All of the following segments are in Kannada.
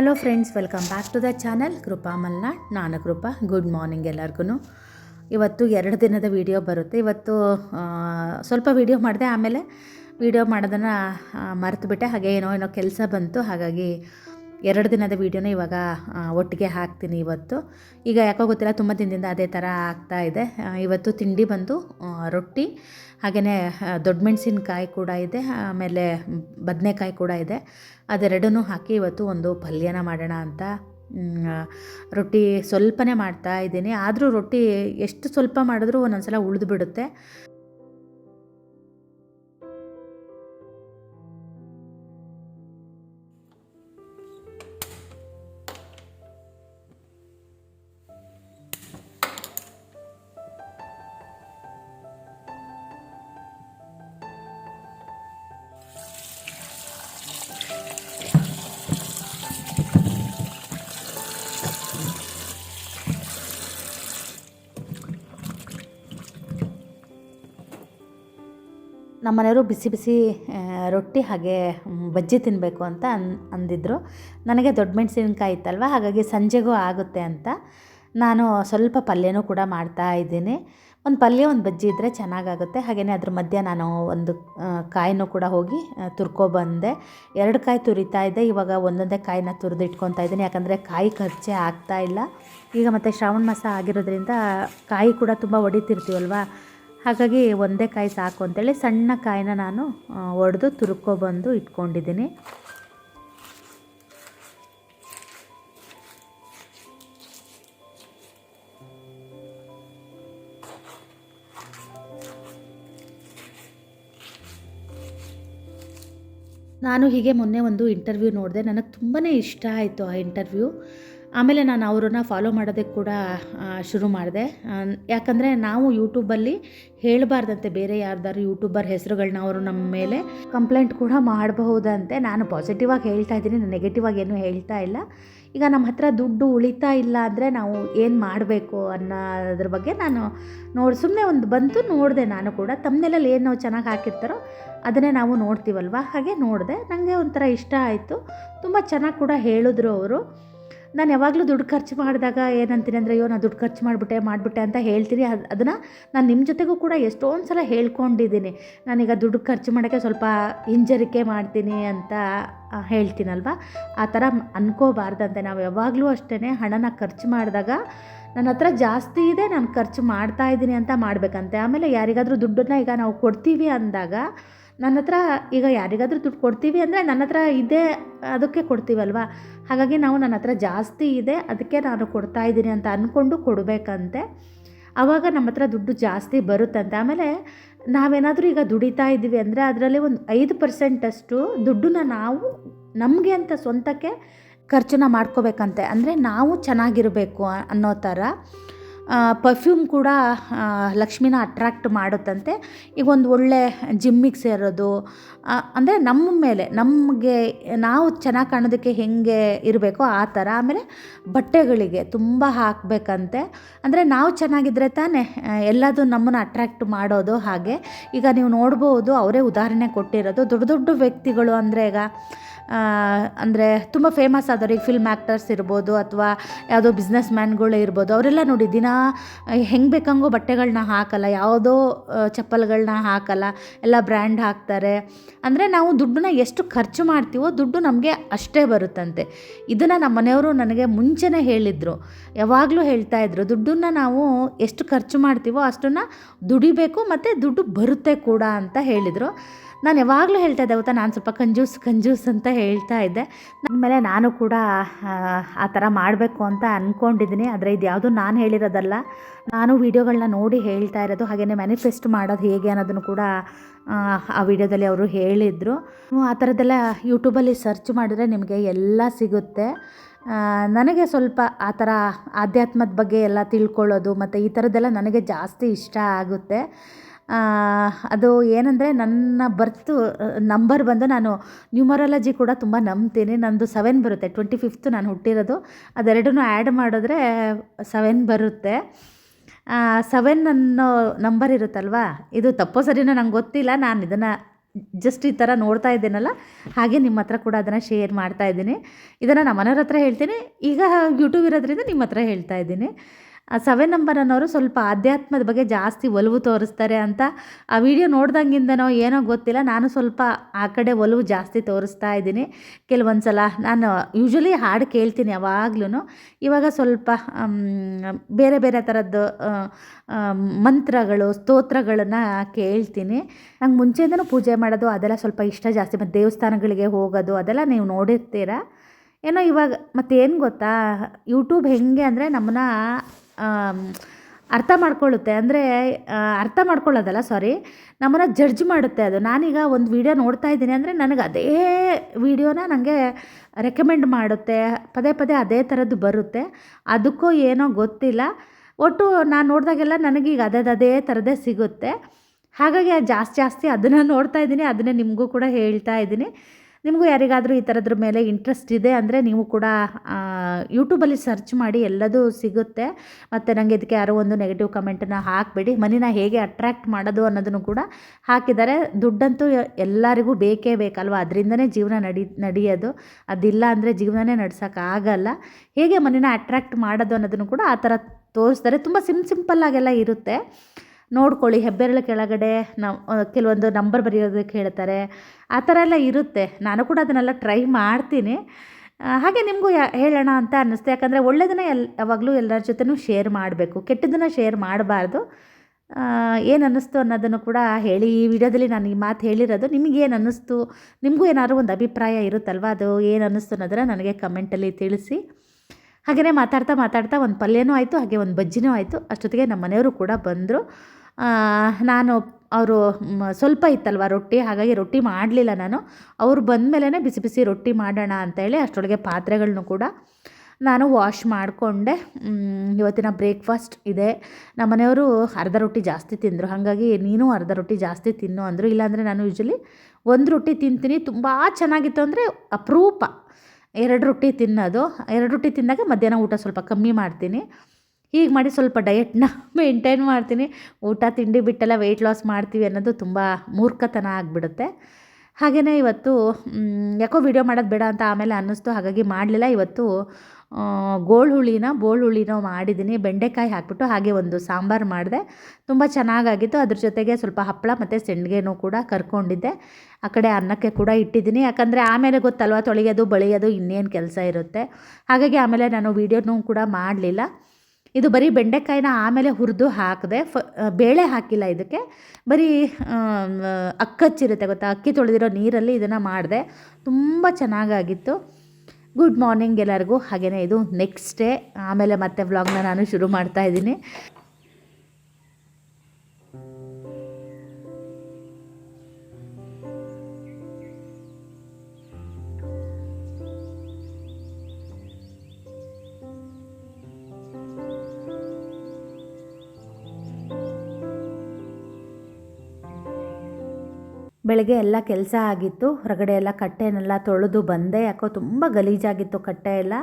Hello friends welcome back to the channel Kripa Malnad ನಾನು ಕೃಪಾ ಗುಡ್ ಮಾರ್ನಿಂಗ್ ಎಲ್ಲರಿಗೂ ಇವತ್ತು ಎರಡು ದಿನದ ವಿಡಿಯೋ ಬರುತ್ತೆ. ಇವತ್ತು ಸ್ವಲ್ಪ ವಿಡಿಯೋ ಮಾಡಿದೆ ಆಮೇಲೆ ವಿಡಿಯೋ ಮಾಡೋದನ್ನು ಮರೆತುಬಿಟ್ಟೆ. ಹಾಗೆ ಏನೋ ಏನೋ ಕೆಲಸ ಬಂತು. ಹಾಗಾಗಿ ಎರಡು ದಿನದ ವೀಡಿಯೋನ ಇವಾಗ ಒಟ್ಟಿಗೆ ಹಾಕ್ತೀನಿ ಇವತ್ತು. ಈಗ ಯಾಕೋ ಗೊತ್ತಿಲ್ಲ, ತುಂಬ ದಿನದಿಂದ ಅದೇ ಥರ ಆಗ್ತಾ ಇದೆ. ಇವತ್ತು ತಿಂಡಿ ಬಂದು ರೊಟ್ಟಿ ಹಾಗೆಯೇ ದೊಡ್ಡ ಮೆಣಸಿನಕಾಯಿ ಕೂಡ ಇದೆ. ಆಮೇಲೆ ಬದನೆಕಾಯಿ ಕೂಡ ಇದೆ. ಅದೆರಡನ್ನೂ ಹಾಕಿ ಇವತ್ತು ಒಂದು ಪಲ್ಯನ ಮಾಡೋಣ ಅಂತ ರೊಟ್ಟಿ ಸ್ವಲ್ಪನೇ ಮಾಡ್ತಾ ಇದ್ದೀನಿ. ಆದರೂ ರೊಟ್ಟಿ ಎಷ್ಟು ಸ್ವಲ್ಪ ಮಾಡಿದ್ರೂ ಒಂದೊಂದು ಸಲ ಉಳಿದು ಬಿಡುತ್ತೆ. ನಮ್ಮನೆಯವರು ಬಿಸಿ ಬಿಸಿ ರೊಟ್ಟಿ ಹಾಗೆ ಬಜ್ಜಿ ತಿನ್ನಬೇಕು ಅಂತ ಅನ್, ಅಂದಿದ್ರು. ನನಗೆ ದೊಡ್ಡ ಮೆಣಸಿನಕಾಯಿ ಇತ್ತಲ್ವ, ಹಾಗಾಗಿ ಸಂಜೆಗೂ ಆಗುತ್ತೆ ಅಂತ ನಾನು ಸ್ವಲ್ಪ ಪಲ್ಯನೂ ಕೂಡ ಮಾಡ್ತಾ ಇದ್ದೀನಿ. ಒಂದು ಪಲ್ಯ, ಒಂದು ಬಜ್ಜಿ ಇದ್ದರೆ ಚೆನ್ನಾಗಾಗುತ್ತೆ. ಹಾಗೆಯೇ ಅದ್ರ ಮಧ್ಯೆ ನಾನು ಒಂದು ಕಾಯಿನೂ ಕೂಡ ಹೋಗಿ ತುರ್ಕೊಬಂದೆ ಎರಡು ಕಾಯಿ ತುರಿತಾ ಇದ್ದೆ ಇವಾಗ ಒಂದೊಂದೇ ಕಾಯಿನ ತುರಿದು ಇದ್ದೀನಿ. ಯಾಕಂದರೆ ಕಾಯಿ ಖರ್ಚೆ ಆಗ್ತಾ ಇಲ್ಲ. ಈಗ ಮತ್ತು ಶ್ರಾವಣ ಮಾಸ ಆಗಿರೋದ್ರಿಂದ ಕಾಯಿ ಕೂಡ ತುಂಬ ಹೊಡಿತಿರ್ತೀವಲ್ವ ಹಾಗಾಗಿ ಒಂದೇ ಕಾಯಿ ಸಾಕು ಅಂತೇಳಿ ಸಣ್ಣ ಕಾಯಿನ ನಾನು ಒಡೆದು ತುರ್ಕೊಬಂದು ಇಟ್ಕೊಂಡಿದ್ದೀನಿ. ನಾನು ಹೀಗೆ ಮೊನ್ನೆ ಒಂದು ಇಂಟರ್ವ್ಯೂ ನೋಡಿದೆ, ನನಗೆ ತುಂಬಾ ಇಷ್ಟ ಆಯಿತು ಆ ಇಂಟರ್ವ್ಯೂ. ಆಮೇಲೆ ನಾನು ಅವರನ್ನು ಫಾಲೋ ಮಾಡೋದಕ್ಕೆ ಕೂಡ ಶುರು ಮಾಡಿದೆ. ಯಾಕಂದರೆ ನಾವು ಯೂಟ್ಯೂಬಲ್ಲಿ ಹೇಳಬಾರ್ದಂತೆ ಬೇರೆ ಯಾರ್ದಾದ್ರು ಯೂಟ್ಯೂಬರ್ ಹೆಸರುಗಳನ್ನ ಅವರು ನಮ್ಮ ಮೇಲೆ ಕಂಪ್ಲೇಂಟ್ ಕೂಡ ಮಾಡಬಹುದಂತೆ. ನಾನು ಪಾಸಿಟಿವ್ ಆಗಿ ಹೇಳ್ತಾ ಇದ್ದೀನಿ, ನಾನು ನೆಗೆಟಿವ್ ಆಗಿ ಏನೂ ಹೇಳ್ತಾ ಇಲ್ಲ. ಈಗ ನಮ್ಮ ಹತ್ರ ದುಡ್ಡು ಉಳಿತಾ ಇಲ್ಲ ಅಂದರೆ ನಾವು ಏನು ಮಾಡಬೇಕು ಅನ್ನೋದ್ರ ಬಗ್ಗೆ ನಾನು ನೋಡಿ ಸುಮ್ಮನೆ ಒಂದು ಬಂತು ನೋಡಿದೆ ನಾನು ಕೂಡ. ತಮ್ಮನೆಲ್ಲಲ್ಲಿ ಏನು ಚೆನ್ನಾಗಿ ಹಾಕಿರ್ತಾರೋ ಅದನ್ನೇ ನಾವು ನೋಡ್ತೀವಲ್ವ? ಹಾಗೆ ನೋಡಿದೆ. ನನಗೆ ಒಂಥರ ಇಷ್ಟ ಆಯಿತು. ತುಂಬ ಚೆನ್ನಾಗಿ ಕೂಡ ಹೇಳಿದ್ರು ಅವರು. ನಾನು ಯಾವಾಗಲೂ ದುಡ್ಡು ಖರ್ಚು ಮಾಡಿದಾಗ ಏನಂತೀನಿ ಅಂದರೆ, ಅಯ್ಯೋ, ನಾನು ದುಡ್ಡು ಖರ್ಚು ಮಾಡಿಬಿಟ್ಟೆ ಮಾಡಿಬಿಟ್ಟೆ ಅಂತ ಹೇಳ್ತೀನಿ. ಅದು, ಅದನ್ನು ನಾನು ನಿಮ್ಮ ಜೊತೆಗೂ ಕೂಡ ಎಷ್ಟೊಂದು ಸಲ ಹೇಳ್ಕೊಂಡಿದ್ದೀನಿ. ನಾನೀಗ ದುಡ್ಡು ಖರ್ಚು ಮಾಡೋಕ್ಕೆ ಸ್ವಲ್ಪ ಹಿಂಜರಿಕೆ ಮಾಡ್ತೀನಿ ಅಂತ ಹೇಳ್ತೀನಲ್ವ? ಆ ಥರ ಅನ್ಕೋಬಾರ್ದಂತೆ. ನಾವು ಯಾವಾಗಲೂ ಅಷ್ಟೇ ಹಣನ ಖರ್ಚು ಮಾಡಿದಾಗ ನನ್ನ ಹತ್ರ ಜಾಸ್ತಿ ಇದೆ, ನಾನು ಖರ್ಚು ಮಾಡ್ತಾ ಇದ್ದೀನಿ ಅಂತ ಮಾಡಬೇಕಂತೆ. ಆಮೇಲೆ ಯಾರಿಗಾದರೂ ದುಡ್ಡನ್ನ ಈಗ ನಾವು ಕೊಡ್ತೀವಿ ಅಂದಾಗ ನನ್ನ ಹತ್ರ ಈಗ ಯಾರಿಗಾದರೂ ದುಡ್ಡು ಕೊಡ್ತೀವಿ ಅಂದರೆ ನನ್ನ ಹತ್ರ ಇದೆ, ಅದಕ್ಕೆ ಕೊಡ್ತೀವಲ್ವ? ಹಾಗಾಗಿ ನಾವು ನನ್ನ ಹತ್ರ ಜಾಸ್ತಿ ಇದೆ, ಅದಕ್ಕೆ ನಾನು ಕೊಡ್ತಾ ಇದ್ದೀನಿ ಅಂತ ಅಂದ್ಕೊಂಡು ಕೊಡಬೇಕಂತೆ. ಆವಾಗ ನಮ್ಮ ಹತ್ರ ದುಡ್ಡು ಜಾಸ್ತಿ ಬರುತ್ತಂತೆ. ಆಮೇಲೆ ನಾವೇನಾದರೂ ಈಗ ದುಡಿತಾ ಇದ್ದೀವಿ ಅಂದರೆ ಅದರಲ್ಲಿ ಒಂದು ಐದು ಪರ್ಸೆಂಟಷ್ಟು ದುಡ್ಡನ್ನ ನಾವು ನಮಗೆ ಅಂತ ಸ್ವಂತಕ್ಕೆ ಖರ್ಚನ್ನ ಮಾಡ್ಕೋಬೇಕಂತೆ. ಅಂದರೆ ನಾವು ಚೆನ್ನಾಗಿರಬೇಕು ಅನ್ನೋ ಥರ. ಪರ್ಫ್ಯೂಮ್ ಕೂಡ ಲಕ್ಷ್ಮೀನ ಅಟ್ರ್ಯಾಕ್ಟ್ ಮಾಡುತ್ತಂತೆ. ಈಗ ಒಂದು ಒಳ್ಳೆ ಜಿಮ್ಮಿಗೆ ಸೇರೋದು ಅಂದರೆ ನಮ್ಮ ಮೇಲೆ, ನಮಗೆ ನಾವು ಚೆನ್ನಾಗಿ ಕಾಣೋದಕ್ಕೆ ಹೇಗೆ ಇರಬೇಕೋ ಆ ಥರ. ಆಮೇಲೆ ಬಟ್ಟೆಗಳಿಗೆ ತುಂಬ ಹಾಕಬೇಕಂತೆ. ಅಂದರೆ ನಾವು ಚೆನ್ನಾಗಿದ್ದರೆ ತಾನೇ ಎಲ್ಲದು ನಮ್ಮನ್ನು ಅಟ್ರ್ಯಾಕ್ಟ್ ಮಾಡೋದು ಹಾಗೆ. ಈಗ ನೀವು ನೋಡ್ಬೋದು, ಅವರೇ ಉದಾಹರಣೆ ಕೊಟ್ಟಿರೋದು. ದೊಡ್ಡ ದೊಡ್ಡ ವ್ಯಕ್ತಿಗಳು ಅಂದರೆ ಈಗ ಅಂದರೆ ತುಂಬ ಫೇಮಸ್ ಆದವ್ರು ಫಿಲ್ಮ್ ಆ್ಯಕ್ಟರ್ಸ್ ಇರ್ಬೋದು ಅಥವಾ ಯಾವುದೋ ಬಿಸ್ನೆಸ್ ಮ್ಯಾನ್ಗಳು ಇರ್ಬೋದು, ಅವರೆಲ್ಲ ನೋಡಿ ದಿನ ಹೆಂಗೆ ಬೇಕಂಗೋ ಬಟ್ಟೆಗಳನ್ನ ಹಾಕಲ್ಲ, ಯಾವುದೋ ಚಪ್ಪಲ್ಗಳನ್ನ ಹಾಕಲ್ಲ, ಎಲ್ಲ ಬ್ರ್ಯಾಂಡ್ ಹಾಕ್ತಾರೆ. ಅಂದರೆ ನಾವು ದುಡ್ಡನ್ನ ಎಷ್ಟು ಖರ್ಚು ಮಾಡ್ತೀವೋ ದುಡ್ಡು ನಮಗೆ ಅಷ್ಟೇ ಬರುತ್ತಂತೆ. ಇದನ್ನು ನಮ್ಮ ಮನೆಯವರು ನನಗೆ ಮುಂಚೆನೇ ಹೇಳಿದರು. ಯಾವಾಗಲೂ ಹೇಳ್ತಾ ಇದ್ರು, ದುಡ್ಡನ್ನ ನಾವು ಎಷ್ಟು ಖರ್ಚು ಮಾಡ್ತೀವೋ ಅಷ್ಟನ್ನು ದುಡಿಬೇಕು, ಮತ್ತು ದುಡ್ಡು ಬರುತ್ತೆ ಕೂಡ ಅಂತ ಹೇಳಿದರು. ನಾನು ಯಾವಾಗಲೂ ಹೇಳ್ತಾ ಇದ್ದೆ ಗೊತ್ತಾ ನಾನು ಸ್ವಲ್ಪ ಕಂಜೂಸ್ ಕಂಜೂಸ್ ಅಂತ ಹೇಳ್ತಾ ಇದ್ದೆ. ಆಮೇಲೆ ನಾನು ಕೂಡ ಆ, ಥರ ಮಾಡಬೇಕು ಅಂತ ಅಂದ್ಕೊಂಡಿದ್ದೀನಿ ಆದರೆ ಇದು ಯಾವುದು ನಾನು ಹೇಳಿರೋದಲ್ಲ. ನಾನು ವೀಡಿಯೋಗಳನ್ನ ನೋಡಿ ಹೇಳ್ತಾ ಇರೋದು ಹಾಗೆಯೇ ಮ್ಯಾನಿಫೆಸ್ಟ್ ಮಾಡೋದು ಹೇಗೆ ಅನ್ನೋದನ್ನು ಕೂಡ ಆ, ವಿಡಿಯೋದಲ್ಲಿ ಅವರು ಹೇಳಿದರು. ಆ ಥರದ್ದೆಲ್ಲ ಯೂಟ್ಯೂಬಲ್ಲಿ ಸರ್ಚ್ ಮಾಡಿದ್ರೆ ನಿಮಗೆ ಎಲ್ಲ ಸಿಗುತ್ತೆ. ನನಗೆ ಸ್ವಲ್ಪ ಆ ಥರ ಆಧ್ಯಾತ್ಮದ ಬಗ್ಗೆ ಎಲ್ಲ ತಿಳ್ಕೊಳ್ಳೋದು ಮತ್ತು ಈ ಥರದ್ದೆಲ್ಲ ನನಗೆ ಜಾಸ್ತಿ ಇಷ್ಟ ಆಗುತ್ತೆ. ಅದು ಏನಂದರೆ ನನ್ನ ಬರ್ತು ನಂಬರ್ ಬಂದು ನಾನು ನ್ಯೂಮರಾಲಜಿ ಕೂಡ ತುಂಬ ನಂಬ್ತೀನಿ. ನಂದು ಸೆವೆನ್ ಬರುತ್ತೆ. ಟ್ವೆಂಟಿ ಫಿಫ್ತ್ ನಾನು ಹುಟ್ಟಿರೋದು. ಅದೆರಡನ್ನೂ ಆ್ಯಡ್ ಮಾಡಿದ್ರೆ ಸೆವೆನ್ ಬರುತ್ತೆ. ಸೆವೆನ್ ಅನ್ನೋ ನಂಬರ್ ಇರುತ್ತಲ್ವಾ? ಇದು ತಪ್ಪೋ ಸರಿನೋ ನಂಗೆ ಗೊತ್ತಿಲ್ಲ. ನಾನು ಇದನ್ನು ಜಸ್ಟ್ ಈ ಥರ ನೋಡ್ತಾ ಇದ್ದೇನಲ್ಲ? ಹಾಗೆ ನಿಮ್ಮ ಹತ್ರ ಕೂಡ ಅದನ್ನು ಶೇರ್ ಮಾಡ್ತಾ ಇದ್ದೀನಿ. ಇದನ್ನು ನಮ್ಮ ಮನೆಯವ್ರ ಹತ್ರ ಹೇಳ್ತೀನಿ. ಈಗ ಯೂಟ್ಯೂಬ್ ಇರೋದ್ರಿಂದ ನಿಮ್ಮ ಹತ್ರ ಹೇಳ್ತಾ ಇದ್ದೀನಿ. ಸೆವೆನ್ ನಂಬರ್ ಅನ್ನೋರು ಸ್ವಲ್ಪ ಆಧ್ಯಾತ್ಮದ ಬಗ್ಗೆ ಜಾಸ್ತಿ ಒಲವು ತೋರಿಸ್ತಾರೆ ಅಂತ ಆ ವಿಡಿಯೋ ನೋಡ್ದಂಗಿಂದನೋ ಏನೋ ಗೊತ್ತಿಲ್ಲ ನಾನು ಸ್ವಲ್ಪ ಆ ಕಡೆ ಒಲವು ಜಾಸ್ತಿ ತೋರಿಸ್ತಾ ಇದ್ದೀನಿ. ಕೆಲವೊಂದು ಸಲ ನಾನು ಯೂಶ್ವಲಿ ಹಾಡು ಕೇಳ್ತೀನಿ ಯಾವಾಗ್ಲೂ ಇವಾಗ ಸ್ವಲ್ಪ ಬೇರೆ ಬೇರೆ ಥರದ್ದು ಆ, ಆ, ಮಂತ್ರಗಳು ಸ್ತೋತ್ರಗಳನ್ನು ಕೇಳ್ತೀನಿ. ನಂಗೆ ಮುಂಚೆಯಿಂದನೂ ಪೂಜೆ ಮಾಡೋದು ಅದೆಲ್ಲ ಸ್ವಲ್ಪ ಇಷ್ಟ ಜಾಸ್ತಿ ಮತ್ತು ದೇವಸ್ಥಾನಗಳಿಗೆ ಹೋಗೋದು ಅದೆಲ್ಲ ನೀವು ನೋಡಿರ್ತೀರ. ಏನೋ ಇವಾಗ ಮತ್ತೇನು ಗೊತ್ತಾ ಯೂಟ್ಯೂಬ್ ಹೆಂಗೆ ಅಂದರೆ ನಮ್ಮನ್ನ ಅರ್ಥ ಮಾಡ್ಕೊಳ್ಳುತ್ತೆ. ಅಂದರೆ ಅರ್ಥ ಮಾಡ್ಕೊಳ್ಳೋದಲ್ಲ ಸಾರಿ ನಮ್ಮನ್ನು ಜಡ್ಜ್ ಮಾಡುತ್ತೆ ಅದು. ನಾನೀಗ ಒಂದು ವೀಡಿಯೋ ನೋಡ್ತಾ ಇದ್ದೀನಿ ಅಂದರೆ ನನಗೆ ಅದೇ ವೀಡಿಯೋನ ನನಗೆ ರೆಕಮೆಂಡ್ ಮಾಡುತ್ತೆ. ಪದೇ ಪದೇ ಅದೇ ಥರದ್ದು ಬರುತ್ತೆ. ಅದಕ್ಕೂ ಏನೋ ಗೊತ್ತಿಲ್ಲ. ಒಟ್ಟು ನಾನು ನೋಡಿದಾಗೆಲ್ಲ ನನಗೀಗ ಅದೇ ಅದೇ ಥರದೇ ಸಿಗುತ್ತೆ. ಹಾಗಾಗಿ ಜಾಸ್ತಿ ಜಾಸ್ತಿ ಅದನ್ನು ನೋಡ್ತಾ ಇದ್ದೀನಿ. ಅದನ್ನೇ ನಿಮಗೂ ಕೂಡ ಹೇಳ್ತಾ ಇದ್ದೀನಿ. ನಿಮಗೂ ಯಾರಿಗಾದರೂ ಈ ಥರದ್ರ ಮೇಲೆ ಇಂಟ್ರೆಸ್ಟ್ ಇದೆ ಅಂದರೆ ನೀವು ಕೂಡ ಯೂಟ್ಯೂಬಲ್ಲಿ ಸರ್ಚ್ ಮಾಡಿ ಎಲ್ಲದೂ ಸಿಗುತ್ತೆ. ಮತ್ತು ನನಗೆ ಇದಕ್ಕೆ ಯಾರೋ ಒಂದು ನೆಗೆಟಿವ್ ಕಮೆಂಟನ್ನು ಹಾಕಬೇಡಿ. ಮನಿನ ಹೇಗೆ ಅಟ್ರ್ಯಾಕ್ಟ್ ಮಾಡೋದು ಅನ್ನೋದನ್ನು ಕೂಡ ಹಾಕಿದ್ದಾರೆ. ದುಡ್ಡಂತೂ ಎಲ್ಲರಿಗೂ ಬೇಕೇ ಬೇಕಲ್ವ? ಅದರಿಂದನೇ ಜೀವನ ನಡಿ, ನಡೆಯೋದು. ಅದಿಲ್ಲ ಅಂದರೆ ಜೀವನನೇ ನಡ್ಸೋಕ್ಕಾಗಲ್ಲ ಹೇಗೆ ಮನಿನ ಅಟ್ರ್ಯಾಕ್ಟ್ ಮಾಡೋದು ಅನ್ನೋದನ್ನು ಕೂಡ ಆ ಥರ ತೋರಿಸ್ತಾರೆ. ತುಂಬ ಸಿಮ್ ಸಿಂಪಲ್ಲಾಗೆಲ್ಲ ಇರುತ್ತೆ. ನೋಡ್ಕೊಳ್ಳಿ, ಹೆಬ್ಬೆರಳು ಕೆಳಗಡೆ ನಾವು ಕೆಲವೊಂದು ನಂಬರ್ ಬರೆಯೋದಕ್ಕೆ ಹೇಳ್ತಾರೆ ಆ ಥರ ಎಲ್ಲ ಇರುತ್ತೆ. ನಾನು ಕೂಡ ಅದನ್ನೆಲ್ಲ ಟ್ರೈ ಮಾಡ್ತೀನಿ. ಹಾಗೆ ನಿಮಗೂ ಯಾ, ಹೇಳೋಣ ಅಂತ ಅನ್ನಿಸ್ತು. ಯಾಕಂದರೆ ಒಳ್ಳೆಯದನ್ನ ಎಲ್, ಯಾವಾಗಲೂ ಎಲ್ಲರ ಜೊತೆನೂ ಶೇರ್ ಮಾಡಬೇಕು. ಕೆಟ್ಟದನ್ನು ಶೇರ್ ಮಾಡಬಾರ್ದು. ಏನು ಅನ್ನಿಸ್ತು ಅನ್ನೋದನ್ನು ಕೂಡ ಹೇಳಿ. ಈ ವಿಡಿಯೋದಲ್ಲಿ ನಾನು ಈ ಮಾತು ಹೇಳಿರೋದು. ನಿಮಗೇನು ಅನ್ನಿಸ್ತು? ನಿಮಗೂ ಏನಾದರೂ ಒಂದು ಅಭಿಪ್ರಾಯ ಇರುತ್ತಲ್ವ? ಅದು ಏನು ಅನ್ನಿಸ್ತು ಅನ್ನೋದನ್ನು ನನಗೆ ಕಮೆಂಟಲ್ಲಿ ತಿಳಿಸಿ. ಹಾಗೆಯೇ ಮಾತಾಡ್ತಾ ಮಾತಾಡ್ತಾ ಒಂದು ಪಲ್ಯನೂ ಆಯಿತು, ಹಾಗೆ ಒಂದು ಬಜ್ಜಿನೂ ಆಯಿತು. ಅಷ್ಟೊತ್ತಿಗೆ ನಮ್ಮ ಮನೆಯವರು ಕೂಡ ಬಂದರು. ನಾನು ಅವರು ಸ್ವಲ್ಪ ಇತ್ತಲ್ವ ರೊಟ್ಟಿ? ಹಾಗಾಗಿ ರೊಟ್ಟಿ ಮಾಡಲಿಲ್ಲ ನಾನು. ಅವ್ರು ಬಂದಮೇಲೆ ಬಿಸಿ ಬಿಸಿ ರೊಟ್ಟಿ ಮಾಡೋಣ ಅಂತೇಳಿ ಅಷ್ಟರೊಳಗೆ ಪಾತ್ರೆಗಳನ್ನೂ ಕೂಡ ನಾನು ವಾಶ್ ಮಾಡಿಕೊಂಡೆ. ಇವತ್ತಿನ ಬ್ರೇಕ್ಫಾಸ್ಟ್ ಇದೆ. ನಮ್ಮ ಮನೆಯವರು ಅರ್ಧ ರೊಟ್ಟಿ ಜಾಸ್ತಿ ತಿಂದರು. ಹಾಗಾಗಿ ನೀನು ಅರ್ಧ ರೊಟ್ಟಿ ಜಾಸ್ತಿ ತಿನ್ನು ಅಂದರು. ಇಲ್ಲಾಂದರೆ ನಾನು ಯೂಶ್ವಲಿ ಒಂದು ರೊಟ್ಟಿ ತಿಂತೀನಿ. ತುಂಬ ಚೆನ್ನಾಗಿತ್ತು ಅಂದರೆ ಅಪರೂಪ. ಎರಡು ರೊಟ್ಟಿ ತಿನ್ನೋದು, ಎರಡು ರೊಟ್ಟಿ ತಿಂದಾಗ ಮಧ್ಯಾಹ್ನ ಊಟ ಸ್ವಲ್ಪ ಕಮ್ಮಿ ಮಾಡ್ತೀನಿ. ಹೀಗೆ ಮಾಡಿ ಸ್ವಲ್ಪ ಡಯೆಟ್ನ ಮೇಂಟೈನ್ ಮಾಡ್ತೀನಿ. ಊಟ, ತಿಂಡಿ ಬಿಟ್ಟೆಲ್ಲ ವೆಯ್ಟ್ ಲಾಸ್ ಮಾಡ್ತೀವಿ ಅನ್ನೋದು ತುಂಬ ಮೂರ್ಖತನ ಆಗಿಬಿಡುತ್ತೆ. ಹಾಗೆಯೇ ಇವತ್ತು ಯಾಕೋ ವಿಡಿಯೋ ಮಾಡೋದು ಬೇಡ ಅಂತ ಆಮೇಲೆ ಅನ್ನಿಸ್ತು. ಹಾಗಾಗಿ ಮಾಡಲಿಲ್ಲ. ಇವತ್ತು ಗೋಳ್ ಹುಳಿನ ಬೋಳ್ ಹುಳಿನೋ ಮಾಡಿದ್ದೀನಿ. ಬೆಂಡೆಕಾಯಿ ಹಾಕ್ಬಿಟ್ಟು ಹಾಗೆ ಒಂದು ಸಾಂಬಾರು ಮಾಡಿದೆ. ತುಂಬ ಚೆನ್ನಾಗಾಗಿತ್ತು. ಅದ್ರ ಜೊತೆಗೆ ಸ್ವಲ್ಪ ಹಪ್ಪಳ ಮತ್ತು ಸೆಂಡ್ಗೆನೂ ಕೂಡ ಕರ್ಕೊಂಡಿದ್ದೆ. ಆ ಕಡೆ ಅನ್ನಕ್ಕೆ ಕೂಡ ಇಟ್ಟಿದ್ದೀನಿ. ಯಾಕಂದರೆ ಆಮೇಲೆ ಗೊತ್ತಲ್ವ, ತೊಳೆಯೋದು, ಬಳಿಯೋದು ಇನ್ನೇನು ಕೆಲಸ ಇರುತ್ತೆ. ಹಾಗಾಗಿ ಆಮೇಲೆ ನಾನು ವೀಡಿಯೋನೂ ಕೂಡ ಮಾಡಲಿಲ್ಲ. ಇದು ಬರೀ ಬೆಂಡೆಕಾಯಿನ ಆಮೇಲೆ ಹುರಿದು ಹಾಕಿದೆ. ಫ ಬೇಳೆ ಹಾಕಿಲ್ಲ ಇದಕ್ಕೆ. ಬರೀ ಅಕ್ಕಚ್ಚಿರುತ್ತೆ ಗೊತ್ತಾ? ಅಕ್ಕಿ ತೊಳೆದಿರೋ ನೀರಲ್ಲಿ ಇದನ್ನು ಮಾಡಿದೆ. ತುಂಬ ಚೆನ್ನಾಗಾಗಿತ್ತು. ಗುಡ್ ಮಾರ್ನಿಂಗ್ ಎಲ್ಲರಿಗೂ. ಹಾಗೆಯೇ ಇದು ನೆಕ್ಸ್ಟ್ ಡೇ ಆಮೇಲೆ ಮತ್ತೆ ವ್ಲಾಗ್ನ ನಾನು ಶುರು ಮಾಡ್ತಾ ಇದ್ದೀನಿ. ಬೆಳಗ್ಗೆ ಎಲ್ಲ ಕೆಲಸ ಆಗಿತ್ತು. ಹೊರಗಡೆ ಎಲ್ಲ ಕಟ್ಟೆನೆಲ್ಲ ತೊಳೆದು ಬಂದೆ. ಯಾಕೋ ತುಂಬ ಗಲೀಜಾಗಿತ್ತು ಕಟ್ಟೆ ಎಲ್ಲ.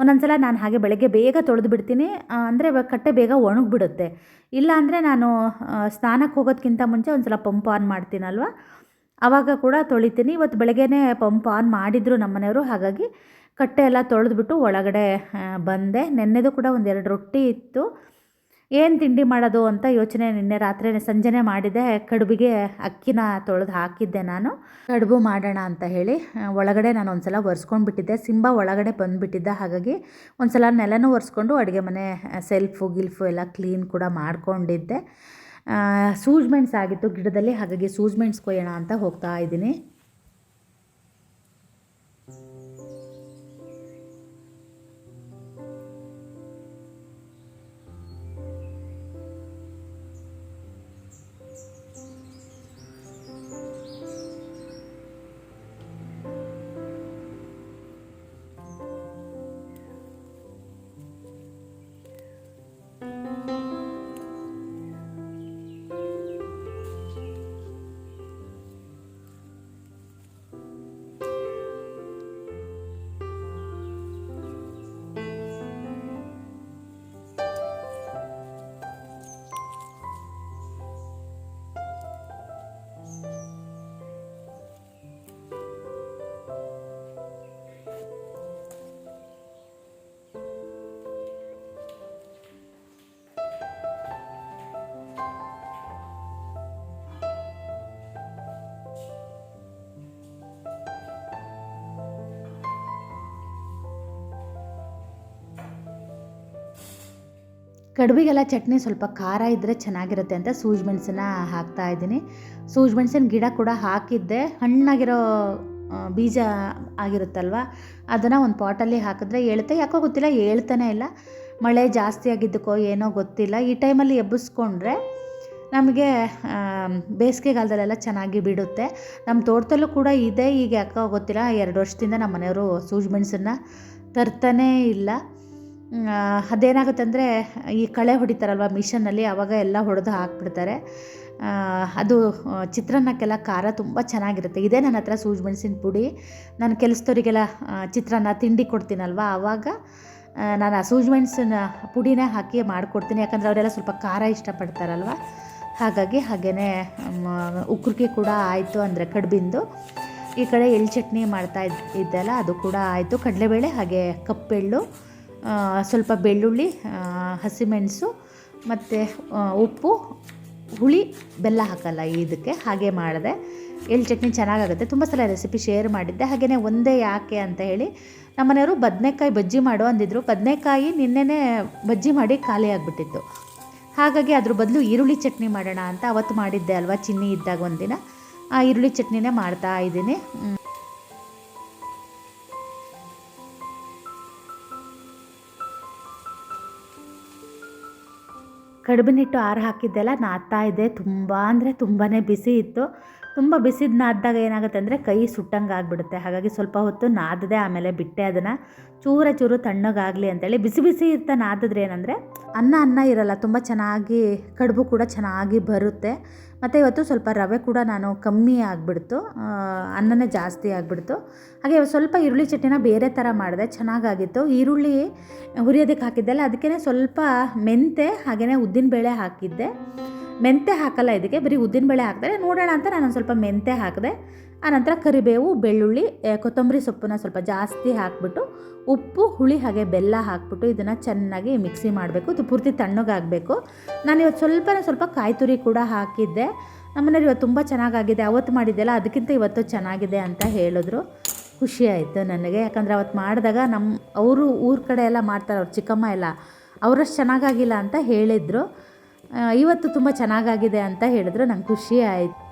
ಒಂದೊಂದ್ಸಲ ನಾನು ಹಾಗೆ ಬೆಳಗ್ಗೆ ಬೇಗ ತೊಳೆದು ಬಿಡ್ತೀನಿ. ಅಂದರೆ ಕಟ್ಟೆ ಬೇಗ ಒಣಗಿಬಿಡುತ್ತೆ. ಇಲ್ಲ ಅಂದರೆ ನಾನು ಸ್ನಾನಕ್ಕೆ ಹೋಗೋದಕ್ಕಿಂತ ಮುಂಚೆ ಒಂದು ಸಲ ಪಂಪ್ ಆನ್ ಮಾಡ್ತೀನಲ್ವ? ಆವಾಗ ಕೂಡ ತೊಳಿತೀನಿ. ಇವತ್ತು ಬೆಳಗ್ಗೆನೇ ಪಂಪ್ ಆನ್ ಮಾಡಿದರು ನಮ್ಮನೆಯವರು. ಹಾಗಾಗಿ ಕಟ್ಟೆ ಎಲ್ಲ ತೊಳೆದ್ಬಿಟ್ಟು ಒಳಗಡೆ ಬಂದೆ. ನೆನ್ನೆದು ಕೂಡ ಒಂದೆರಡು ರೊಟ್ಟಿ ಇತ್ತು. ಏನು ತಿಂಡಿ ಮಾಡೋದು ಅಂತ ಯೋಚನೆ ನಿನ್ನೆ ರಾತ್ರಿ ಸಂಜೆನೇ ಮಾಡಿದೆ. ಕಡುಬಿಗೆ ಅಕ್ಕಿನ ತೊಳೆದು ಹಾಕಿದ್ದೆ ನಾನು. ಕಡುಬು ಮಾಡೋಣ ಅಂತ ಹೇಳಿ ಒಳಗಡೆ ನಾನು ಒಂದು ಸಲ ಒರೆಸ್ಕೊಂಡ್ಬಿಟ್ಟಿದ್ದೆ. ಸಿಂಬ ಒಳಗಡೆ ಬಂದುಬಿಟ್ಟಿದ್ದ, ಹಾಗಾಗಿ ಒಂದು ಸಲ ನೆಲನೂ ಒರೆಸ್ಕೊಂಡು ಅಡುಗೆ ಮನೆ ಸೆಲ್ಫು, ಗಿಲ್ಫು ಎಲ್ಲ ಕ್ಲೀನ್ ಕೂಡ ಮಾಡ್ಕೊಂಡಿದ್ದೆ. ಸೂಜ್ಮೆಂಟ್ಸ್ ಆಗಿತ್ತು ಗಿಡದಲ್ಲಿ, ಹಾಗಾಗಿ ಸೂಜ್ಮೆಂಟ್ಸ್ ಕೊಯ್ಯೋಣ ಅಂತ ಹೋಗ್ತಾ ಇದ್ದೀನಿ. ಕಡುಬಿಗೆಲ್ಲ ಚಟ್ನಿ ಸ್ವಲ್ಪ ಖಾರ ಇದ್ದರೆ ಚೆನ್ನಾಗಿರುತ್ತೆ ಅಂತ ಸೂಜಿ ಮೆಣಸನ್ನ ಹಾಕ್ತಾ ಇದ್ದೀನಿ. ಸೂಜಿ ಮೆಣಸಿನ ಗಿಡ ಕೂಡ ಹಾಕಿದ್ದೆ. ಹಣ್ಣಾಗಿರೋ ಬೀಜ ಆಗಿರುತ್ತಲ್ವ, ಅದನ್ನು ಒಂದು ಪಾಟಲ್ಲಿ ಹಾಕಿದ್ರೆ ಏಳುತ್ತೆ. ಯಾಕೋ ಗೊತ್ತಿಲ್ಲ ಹೇಳ್ತಾನೆ ಇಲ್ಲ. ಮಳೆ ಜಾಸ್ತಿ ಆಗಿದ್ದಕ್ಕೋ ಏನೋ ಗೊತ್ತಿಲ್ಲ. ಈ ಟೈಮಲ್ಲಿ ಎಬ್ಬಿಸ್ಕೊಂಡ್ರೆ ನಮಗೆ ಬೇಸಿಗೆಗಾಲದಲ್ಲೆಲ್ಲ ಚೆನ್ನಾಗಿ ಬಿಡುತ್ತೆ. ನಮ್ಮ ತೋಟದಲ್ಲೂ ಕೂಡ ಇದೆ. ಈಗ ಯಾಕೋ ಗೊತ್ತಿಲ್ಲ, ಎರಡು ವರ್ಷದಿಂದ ನಮ್ಮ ಮನೆಯವರು ಸೂಜಿ ಮೆಣಸನ್ನ ತರ್ತಾನೇ ಇಲ್ಲ. ಅದೇನಾಗುತ್ತೆ ಅಂದರೆ, ಈ ಕಳೆ ಹೊಡಿತಾರಲ್ವ ಮಿಷನಲ್ಲಿ ಆವಾಗ ಎಲ್ಲ ಹೊಡೆದು ಹಾಕ್ಬಿಡ್ತಾರೆ. ಅದು ಚಿತ್ರಾನ್ನಕ್ಕೆಲ್ಲ ಖಾರ ತುಂಬ ಚೆನ್ನಾಗಿರುತ್ತೆ. ಇದೇ ನನ್ನ ಹತ್ರ ಸೂಜಿ ಮೆಣಸಿನ ಪುಡಿ. ನಾನು ಕೆಲಸದವರಿಗೆಲ್ಲ ಚಿತ್ರಾನ್ನ ತಿಂಡಿ ಕೊಡ್ತೀನಲ್ವ ಆವಾಗ ನಾನು ಆ ಸೂಜಿ ಮೆಣಸಿನ ಪುಡಿನೇ ಹಾಕಿ ಮಾಡಿಕೊಡ್ತೀನಿ. ಯಾಕಂದರೆ ಅವರೆಲ್ಲ ಸ್ವಲ್ಪ ಖಾರ ಇಷ್ಟಪಡ್ತಾರಲ್ವ. ಹಾಗಾಗಿ ಹಾಗೆಯೇ ಉಕ್ರಿಗೆ ಕೂಡ ಆಯಿತು ಅಂದರೆ ಕಡ್ಬಿಂದು. ಈ ಕಡೆ ಎಳ್ಳು ಚಟ್ನಿ ಮಾಡ್ತಾ ಇದ್ದಲ್ಲ, ಅದು ಕೂಡ ಆಯಿತು. ಕಡಲೆಬೇಳೆ ಹಾಗೆ ಕಪ್ಪೆಳ್ಳು ಸ್ವಲ್ಪ ಬೆಳ್ಳುಳ್ಳಿ ಹಸಿಮೆಣಸು ಮತ್ತು ಉಪ್ಪು, ಹುಳಿ, ಬೆಲ್ಲ ಹಾಕಲ್ಲ ಇದಕ್ಕೆ, ಹಾಗೆ ಮಾಡಿದೆ. ಎಳ್ಳು ಚಟ್ನಿ ಚೆನ್ನಾಗಾಗುತ್ತೆ. ತುಂಬ ಸಲ ರೆಸಿಪಿ ಶೇರ್ ಮಾಡಿದ್ದೆ. ಹಾಗೆಯೇ ಒಂದೇ ಯಾಕೆ ಅಂತ ಹೇಳಿ, ನಮ್ಮನೆಯವರು ಬದನೆಕಾಯಿ ಬಜ್ಜಿ ಮಾಡು ಅಂದಿದ್ರು. ಬದನೆಕಾಯಿ ನಿನ್ನೆನೇ ಬಜ್ಜಿ ಮಾಡಿ ಖಾಲಿ ಆಗಿಬಿಟ್ಟಿತ್ತು. ಹಾಗಾಗಿ ಅದ್ರ ಬದಲು ಈರುಳ್ಳಿ ಚಟ್ನಿ ಮಾಡೋಣ ಅಂತ ಅವತ್ತು ಮಾಡಿದ್ದೆ ಅಲ್ವಾ? ಚಿನ್ನಿ ಇದ್ದಾಗ ಒಂದಿನ. ಆ ಈರುಳ್ಳಿ ಚಟ್ನಿನೇ ಮಾಡ್ತಾ ಇದ್ದೀನಿ. ಕಡುಬಿನಿಟ್ಟು ಆರು ಹಾಕಿದ್ದೆಲ್ಲ ನಾದ್ತಾ ಇದೆ ತುಂಬ ಅಂದರೆ ತುಂಬಾ ಬಿಸಿ ಇತ್ತು. ತುಂಬ ಬಿಸಿದ ನಾದ್ದಾಗ ಏನಾಗುತ್ತೆ ಅಂದರೆ ಕೈ ಸುಟ್ಟಂಗೆ ಆಗಿಬಿಡುತ್ತೆ. ಹಾಗಾಗಿ ಸ್ವಲ್ಪ ಹೊತ್ತು ನಾದದೆ, ಆಮೇಲೆ ಬಿಟ್ಟೆ ಅದನ್ನು. ಚೂರ ಚೂರು ತಣ್ಣಗಾಗಲಿ ಅಂತೇಳಿ ಬಿಸಿ ಬಿಸಿ ಇರ್ತಾ ನಾದಿದ್ರೆ ಏನಂದರೆ ಅನ್ನ ಅನ್ನ ಇರಲ್ಲ, ತುಂಬ ಚೆನ್ನಾಗಿ ಕಡುಬು ಕೂಡ ಚೆನ್ನಾಗಿ ಬರುತ್ತೆ. ಮತ್ತು ಇವತ್ತು ಸ್ವಲ್ಪ ರವೆ ಕೂಡ ನಾನು ಕಮ್ಮಿ ಆಗಿಬಿಡ್ತು ಅನ್ನನೇ ಜಾಸ್ತಿ ಆಗಿಬಿಡ್ತು. ಹಾಗೆ ಸ್ವಲ್ಪ ಈರುಳ್ಳಿ ಚಟ್ನಿನ ಬೇರೆ ಥರ ಮಾಡಿದೆ, ಚೆನ್ನಾಗಾಗಿತ್ತು. ಈರುಳ್ಳಿ ಹುರಿಯೋದಕ್ಕೆ ಹಾಕಿದ್ದೆಲ್ಲ ಅದಕ್ಕೇ ಸ್ವಲ್ಪ ಮೆಂತೆ ಹಾಗೆಯೇ ಉದ್ದಿನಬೇಳೆ ಹಾಕಿದ್ದೆ. ಮೆಂತೆ ಹಾಕಲ್ಲ ಇದಕ್ಕೆ? ಬರೀ ಉದ್ದಿನಬೇಳೆ ಹಾಕ್ತಾರೆ. ನೋಡೋಣ ಅಂತ ನಾನು ಸ್ವಲ್ಪ ಮೆಂತೆ ಹಾಕಿದೆ. ಆನಂತರ ಕರಿಬೇವು, ಬೆಳ್ಳುಳ್ಳಿ ಕೊತ್ತಂಬರಿ ಸೊಪ್ಪನ್ನ ಸ್ವಲ್ಪ ಜಾಸ್ತಿ ಹಾಕ್ಬಿಟ್ಟು ಉಪ್ಪು, ಹುಳಿ ಹಾಗೆ ಬೆಲ್ಲ ಹಾಕ್ಬಿಟ್ಟು ಇದನ್ನು ಚೆನ್ನಾಗಿ ಮಿಕ್ಸಿ ಮಾಡಬೇಕು. ಇದು ಪೂರ್ತಿ ತಣ್ಣಗಾಗಬೇಕು. ನಾನು ಇವತ್ತು ಸ್ವಲ್ಪನೇ ಸ್ವಲ್ಪ ಕಾಯಿ ತುರಿ ಕೂಡ ಹಾಕಿದ್ದೆ. ನಮ್ಮನೇಲಿ ಇವತ್ತು ತುಂಬ ಚೆನ್ನಾಗಾಗಿದೆ. ಅವತ್ತು ಮಾಡಿದ್ದೆಲ್ಲ ಅದಕ್ಕಿಂತ ಇವತ್ತು ಚೆನ್ನಾಗಿದೆ ಅಂತ ಹೇಳಿದ್ರು. ಖುಷಿ ಆಯಿತು ನನಗೆ. ಯಾಕಂದರೆ ಅವತ್ತು ಮಾಡಿದಾಗ ನಮ್ಮ ಅವರು ಊರ ಕಡೆ ಎಲ್ಲ ಮಾಡ್ತಾರೆ, ಅವ್ರು ಚಿಕ್ಕಮ್ಮ ಎಲ್ಲ. ಅವರಷ್ಟು ಚೆನ್ನಾಗಾಗಿಲ್ಲ ಅಂತ ಹೇಳಿದರು. ಇವತ್ತು ತುಂಬ ಚೆನ್ನಾಗಾಗಿದೆ ಅಂತ ಹೇಳಿದ್ರು ನಂಗೆ ಖುಷಿ ಆಯಿತು.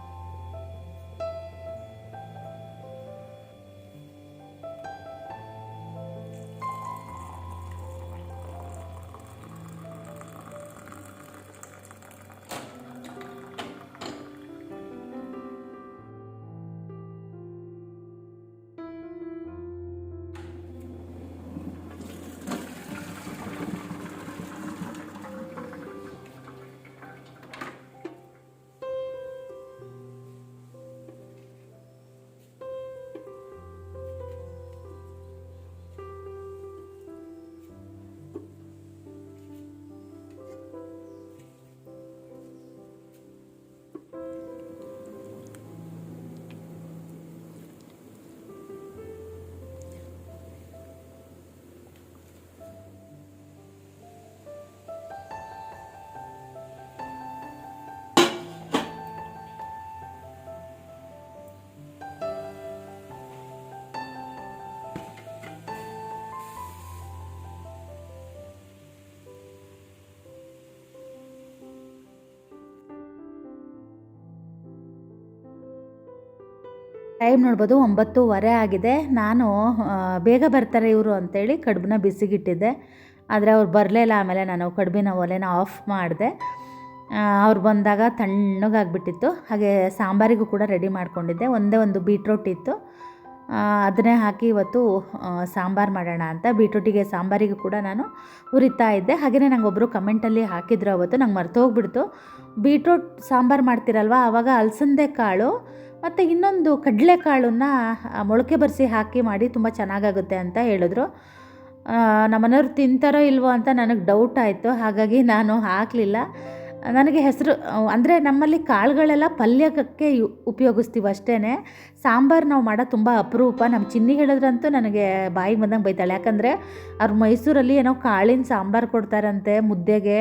ಟೈಮ್ ನೋಡ್ಬೋದು ಒಂಬತ್ತೂವರೆ ಆಗಿದೆ. ನಾನು ಬೇಗ ಬರ್ತಾರೆ ಇವರು ಅಂತೇಳಿ ಕಡುಬನ್ನ ಬಿಸಿಗಿಟ್ಟಿದ್ದೆ. ಆದರೆ ಅವ್ರು ಬರಲೇ ಇಲ್ಲ. ಆಮೇಲೆ ನಾನು ಕಡುಬಿನ ಒಲೆನ ಆಫ್ ಮಾಡಿದೆ. ಅವ್ರು ಬಂದಾಗ ತಣ್ಣಗಾಗ್ಬಿಟ್ಟಿತ್ತು. ಹಾಗೆ ಸಾಂಬಾರಿಗೂ ಕೂಡ ರೆಡಿ ಮಾಡ್ಕೊಂಡಿದ್ದೆ. ಒಂದೇ ಒಂದು ಬೀಟ್ರೋಟ್ ಇತ್ತು. ಅದನ್ನೇ ಹಾಕಿ ಇವತ್ತು ಸಾಂಬಾರು ಮಾಡೋಣ ಅಂತ ಬೀಟ್ರೂಟಿಗೆ ಸಾಂಬಾರಿಗೂ ಕೂಡ ನಾನು ಉರಿತಾ ಇದ್ದೆ. ಹಾಗೆಯೇ ನಂಗೆ ಒಬ್ಬರು ಕಮೆಂಟಲ್ಲಿ ಹಾಕಿದ್ರು ಅವತ್ತು. ನಂಗೆ ಮರ್ತೋಗ್ಬಿಡ್ತು. ಬೀಟ್ರೂಟ್ ಸಾಂಬಾರು ಮಾಡ್ತಿರಲ್ವ? ಆವಾಗ ಅಲಸಂದೆ ಕಾಳು ಮತ್ತು ಇನ್ನೊಂದು ಕಡಲೆಕಾಳನ್ನ ಮೊಳಕೆ ಬರಿಸಿ ಹಾಕಿ ಮಾಡಿ ತುಂಬ ಚೆನ್ನಾಗಾಗುತ್ತೆ ಅಂತ ಹೇಳಿದ್ರು. ನಮ್ಮನೆಯವ್ರು ತಿಂತಾರೋ ಇಲ್ವೋ ಅಂತ ನನಗೆ ಡೌಟ್ ಆಯಿತು. ಹಾಗಾಗಿ ನಾನು ಹಾಕಲಿಲ್ಲ. ನನಗೆ ಹೆಸರು, ಅಂದರೆ ನಮ್ಮಲ್ಲಿ ಕಾಳುಗಳೆಲ್ಲ ಪಲ್ಯಕ್ಕೆ ಯು, ಉಪಯೋಗಿಸ್ತೀವಿ ಅಷ್ಟೇ ಸಾಂಬಾರು ನಾವು ಮಾಡೋ ತುಂಬ ಅಪರೂಪ. ನಮ್ಮ ಚಿನ್ನಿ ಹೇಳಿದ್ರಂತೂ ನನಗೆ ಬಾಯಿ ಬಂದಂಗೆ ಬೈತಾಳೆ. ಯಾಕಂದರೆ ಅವ್ರು ಮೈಸೂರಲ್ಲಿ ಏನೋ ಕಾಳಿನ ಸಾಂಬಾರು ಕೊಡ್ತಾರಂತೆ ಮುದ್ದೆಗೆ.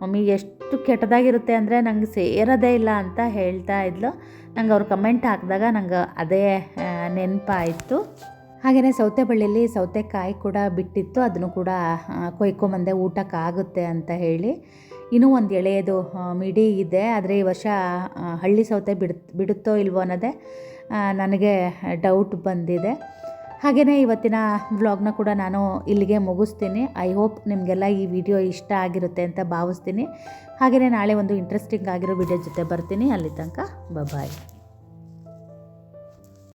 ಮಮ್ಮಿ, ಎಷ್ಟು ಕೆಟ್ಟದಾಗಿರುತ್ತೆ ಅಂದರೆ ನಂಗೆ ಸೇರೋದೇ ಇಲ್ಲ ಅಂತ ಹೇಳ್ತಾ ಇದ್ಲು. ನಂಗೆ ಅವ್ರು ಕಮೆಂಟ್ ಹಾಕಿದಾಗ ನಂಗೆ ಅದೇ ನೆನಪಾಯಿತು. ಹಾಗೆಯೇ ಸೌತೆ ಬಳ್ಳಿಯಲ್ಲಿ ಸೌತೆಕಾಯಿ ಕೂಡ ಬಿಟ್ಟಿತ್ತು. ಅದನ್ನು ಕೂಡ ಕೊಯ್ಕೊಂಬಂದೆ ಊಟಕ್ಕಾಗುತ್ತೆ ಅಂತ ಹೇಳಿ. ಇನ್ನೂ ಒಂದು ಎಳೆಯದು ಮಿಡಿ ಇದೆ. ಆದರೆ ಈ ವರ್ಷ ಹಳ್ಳಿ ಸೌತೆ ಬಿಡ್, ಬಿಡುತ್ತೋ ಇಲ್ವೋ ಅನ್ನೋದೇ ನನಗೆ ಡೌಟ್ ಬಂದಿದೆ. ಹಾಗೆಯೇ ಇವತ್ತಿನ ವ್ಲಾಗ್ನ ಕೂಡ ನಾನು ಇಲ್ಲಿಗೆ ಮುಗಿಸ್ತೀನಿ. ಐ ಹೋಪ್ ನಿಮಗೆಲ್ಲ ಈ ವಿಡಿಯೋ ಇಷ್ಟ ಆಗಿರುತ್ತೆ ಅಂತ ಭಾವಿಸ್ತೀನಿ. ಹಾಗೆಯೇ ನಾಳೆ ಒಂದು ಇಂಟ್ರೆಸ್ಟಿಂಗ್ ಆಗಿರೋ ವಿಡಿಯೋ ಜೊತೆ ಬರ್ತೀನಿ. ಅಲ್ಲಿ ತನಕ ಬಾಯ್